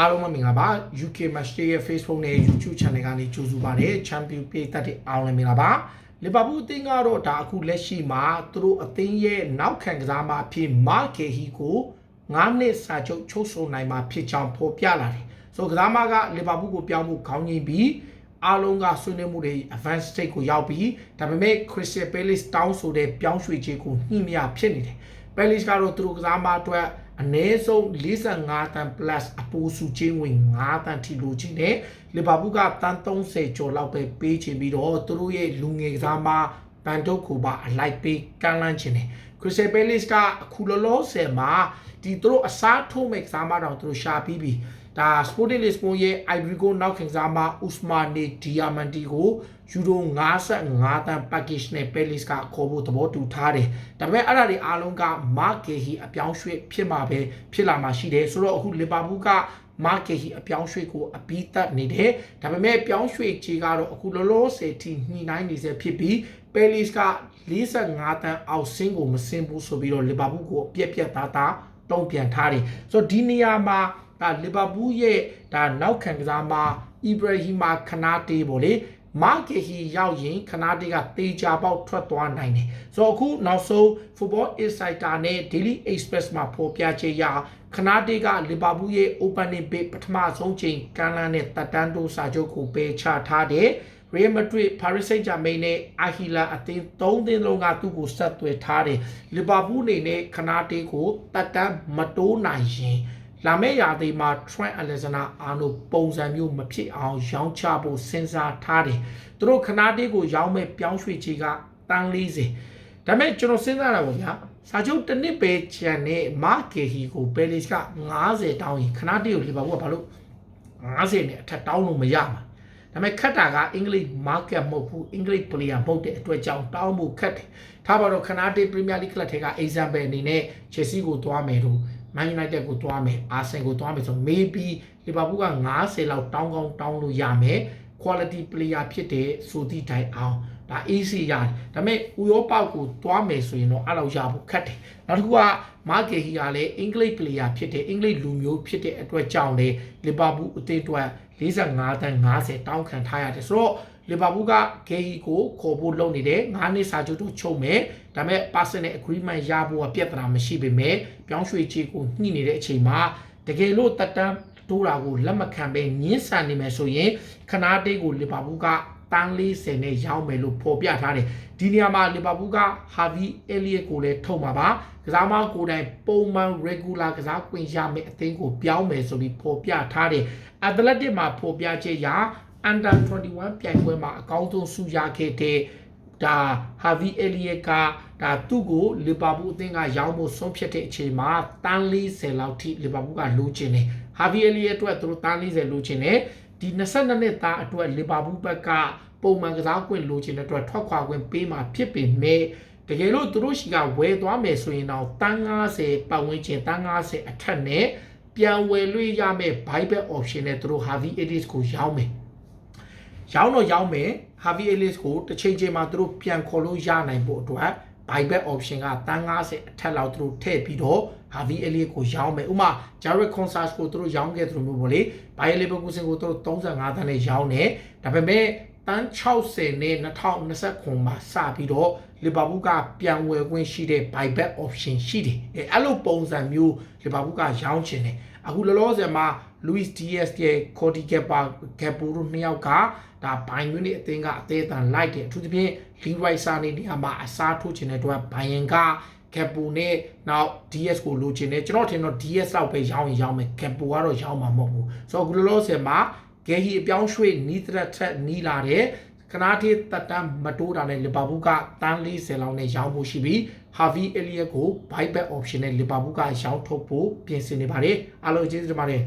အားလုံးပဲမင်္ဂလာပါ UK Match Day ရဲ့ Facebook နဲ့ YouTube Channel ကနေကြိုဆိုပါရစေ Champion ပြည်သက်တဲ့အားလုံးမင်္ဂလာပါလီဗာပူးအသင်းကတော့ဒါအခုလက်ရှိမှာသူတို့အသင်းရဲ့နောက်ခံကစားမအဖြစ်မာကေဟီကို9နှစ်စာချုပ်ချုပ်ဆိုနိုင်မှာဖြစ်ကြောင်းဖော်ပြလာတယ်ဆိုကစားမကလီဗာပူးကိုပြောင်းဖို့ခေါင်းငိမ့်ပြီးအားလုံးကဆွေးနွေးမှုတွေ advance stage ကိုရောက်ပြီးဒါပေမဲ့ Crystal Palace တောင်းဆိုတဲ့ပြောင်းရွှေ့ခြင်းကိုညှိမရဖြစ်နေတယ် Palace ကတော့သူတို့ကစားမအတွက် အနည်းဆုံး45တန် plus အပူစုချင်းဝင်5တန်ထိလိုချင်တယ်လီဗာပူးကတန်30ကျော်လောက်ပဲပေးချင်ပြီးတော့သူတို့ရဲ့လူငယ်ကစားမဘန်ဒုတ်ကိုပါအလိုက်ပေးကမ်းလှမ်းချင်တယ် Crystal Palace ကအခုလောလောဆယ်မှာဒီသူတို့အစားထိုးမဲ့ကစားမတော့သူတို့ရှာပြီးပြီ ဒါ Sporting Lisbon ရဲ့ Ivory Coast နောက်ခင်စားမ Usmane Diamante ကိုယူရို55တန် package နဲ့ Palace ကခေါ်ဖို့သဘောတူထားတယ်။ဒါပေမဲ့အဲ့ဒါတွေအားလုံးက Mark Gehi အပြောင်းရွှေ့ဖြစ်မှာပဲဖြစ်လာမှာရှိတယ်ဆိုတော့အခု Liverpool က Mark Gehi အပြောင်းရွှေ့ကိုအပြီးသတ်နေတယ်။ဒါပေမဲ့ပြောင်းရွှေ့ခြေကတော့အခုလောလောဆယ်ထိညှိနှိုင်းနေစေဖြစ်ပြီး Palace က45တန်အောက်ဆင်းကိုမဆင်းဘူးဆိုပြီးတော့ Liverpool ကိုအပြက်ပြက်သားသားတုံ့ပြန်ထားတယ်။ဆိုတော့ဒီနေရာမှာ ဒါလီဗာပူးရဲ့ဒါနောက်ခံကစားမအီဘရာဟီမာခနာတေပေါ့လေမာဂေဟီရောက်ရင်ခနာတေကတေချာပေါက်ထွက်သွားနိုင်တယ်ဆိုတော့အခုနောက်ဆုံး Football Insider နဲ့ Daily Express မှာဖော်ပြချက်ရခနာတေကလီဗာပူးရဲ့ opening bid ပထမဆုံးချိန်ကန်လန်းနဲ့တက်တန်းတိုးစာချုပ်ကိုပယ်ချထားတယ် Real Madrid, Paris Saint-Germain နဲ့ Ahila အသင်း၃သင်းလုံးကသူ့ကိုဆက်သွယ်ထားတယ်။လီဗာပူးအနေနဲ့ခနာတေးကိုတက်တန်းမတိုးနိုင်ရင် လာမယ့်ရာသီမှာ Trent Alexander-Arnold ပုံစံမျိုးမဖြစ်အောင်ရောင်းချဖို့စဉ်းစားထားတယ်။သူတို့ခနာတေးကိုရောင်းမဲ့ပြောင်းရွှေ့ချေကတန်း40ဒါပေမဲ့ကျွန်တော်စဉ်းစားတာပေါ့ဗျာစာချုပ်တစ်နှစ်ပဲချန်တဲ့မာကီဟီကိုဘယ်လစ်က90တောင်းရင်ခနာတေးကိုလီဗာပူးကဘာလို့90နဲ့အထက်တောင်းလို့မရမှာဒါပေမဲ့ခက်တာကအင်္ဂလိပ် market မဟုတ်ဘူးအင်္ဂလိပ် player မဟုတ်တဲ့အတွက်ကြောင့်တောင်းဖို့ခက်တယ်ထားပါတော့ခနာတေး Premier League ကလပ်ထဲက example အနေနဲ့ Chelsea ကိုသွားမယ်လို့ Man United ကိုသွားမယ် Arsenal ကိုသွားမယ်ဆို maybe Liverpool က90လောက်တောင်းကောင်းတောင်းလို့ရမယ် quality player ဖြစ်တဲ့ဆိုသည့်တိုင်အောင်ဒါ AC ရတယ်ဒါပေမဲ့ဥရောပကိုသွားမယ်ဆိုရင်တော့အဲ့လောက်ရဖို့ခက်တယ်နောက်တစ်ခုကမာဂေဟီကလည်းအင်္ဂလိပ် player ဖြစ်တဲ့အင်္ဂလိပ်လူမျိုးဖြစ်တဲ့အတွက်ကြောင့်လေလီဗာပူးအသင်းအတွက်45တန်း90တောင်းခံထားရတယ်ဆိုတော့ လီဗာပူးကဂေဟီကိုခေါ်ဖို့လုပ်နေတယ်9နှစ်စာချုပ်တော့ချုပ်မယ်ဒါပေမဲ့ personal agreement ရဖို့ကပြဿနာမရှိပေမဲ့ပြောင်းရွှေ့ချေကိုညှိနေတဲ့အချိန်မှာတကယ်လို့တက်တန်းတိုးတာကိုလက်မခံပဲညှင်းဆန်နေမယ်ဆိုရင်ခနာတေးကိုလီဗာပူးကတန်း40နဲ့ရောင်းမယ်လို့ဖော်ပြထားတယ်ဒီနေရာမှာလီဗာပူးကဟာဗီအဲလီယက်ကိုလည်းထုတ်မှာပါကစားမကိုယ်တိုင်ပုံမှန် regular ကစားခွင့်ရမယ်အသင်းကိုပြောင်းမယ်ဆိုပြီးဖော်ပြထားတယ် athletic မှာဖော်ပြချက်ရာ under 21ပြိုင်ပွဲမှာအကောင်းဆုံးဆုရခဲ့တဲ့ဒါဟာဗီအဲလီယက်ကဒါသူ့ကိုလီဗာပူးအသင်းကရောင်းဖို့ဆုံးဖြတ်တဲ့အချိန်မှာတန်း40လောက်ထိလီဗာပူးကလိုချင်တယ်ဟာဗီအဲလီယက်အတွက်သူတို့တန်း40လိုချင်တယ်ဒီ22နှစ်သားအတွက်လီဗာပူးဘက်ကပုံမှန်ကစားခွင့်လိုချင်တဲ့အတွက်ထွက်ခွာခွင့်ပေးမှာဖြစ်ပေမဲ့တကယ်လို့သူတို့ရှိကဝယ်သွားမယ်ဆိုရင်တော့တန်း90ပတ်ဝန်းကျင်တန်း90အထက်နဲ့ပြန်ဝယ်လို့ရမယ့် buyback option နဲ့သူတို့ Harvey Ellis ကိုရောင်းမယ် ရောင်းတော့ရောင်းမယ် Harvey Ellis ကိုတစ်ချိန်ချိန်မှာသူတို့ပြန်ခေါ်လို့ရနိုင်ဖို့အတွက် buyback option ကတန်း90အထက်လောက်သူတို့ထည့်ပြီးတော့ Harvey Elliott ကိုရောင်းမယ်ဥမာ Jared Consars ကိုသူတို့ရောင်းခဲ့သလိုမျိုးပေါ့လေ Bayer Leverkusen ကိုသူတို့35တန်းနဲ့ရောင်းတယ်ဒါပေမဲ့တန်း60နဲ့2029မှာစပြီးတော့လီဗာပူးကပြန်ဝယ်ခွင့်ရှိတဲ့ buyback option ရှိတယ်အဲအဲ့လိုပုံစံမျိုးလီဗာပူးကရောင်းချင်တယ် အခုလောလောဆယ်မှာ Luis Diaz ရဲ့ Cody Gakpo Gakpo တို့နှစ်ယောက်ကဒါဘိုင်မြူနစ်အသင်းကအသေးအတန်လိုက်တယ်အထူးသဖြင့် Leroy Sané နေရာမှာအစားထိုးချင်တဲ့အတွက်ဘိုင်ယန်ကကက်ပူနဲ့နောက် DS ကိုလိုချင်တယ်ကျွန်တော်ထင်တော့ DS လောက်ပဲရောင်းရင်ရောင်းမယ်ကက်ပူကတော့ရောင်းမှာမဟုတ်ဘူးဆိုတော့အခုလောလောဆယ်မှာဂယ်ဟီအပြောင်းရွှေ့နီးတဲ့ထက်နီးလာတဲ့ ခနာတီတက်တမ်းမတိုးတာနဲ့လီဗာပူးကတန်း40လောက်နဲ့ရောင်းဖို့ရှိပြီးဟာဗီအဲလီယက်ကို buyback option နဲ့လီဗာပူးကရောင်းထုတ်ဖို့ပြင်ဆင်နေပါတယ်အားလုံးကျေးဇူးတင်ပါတယ်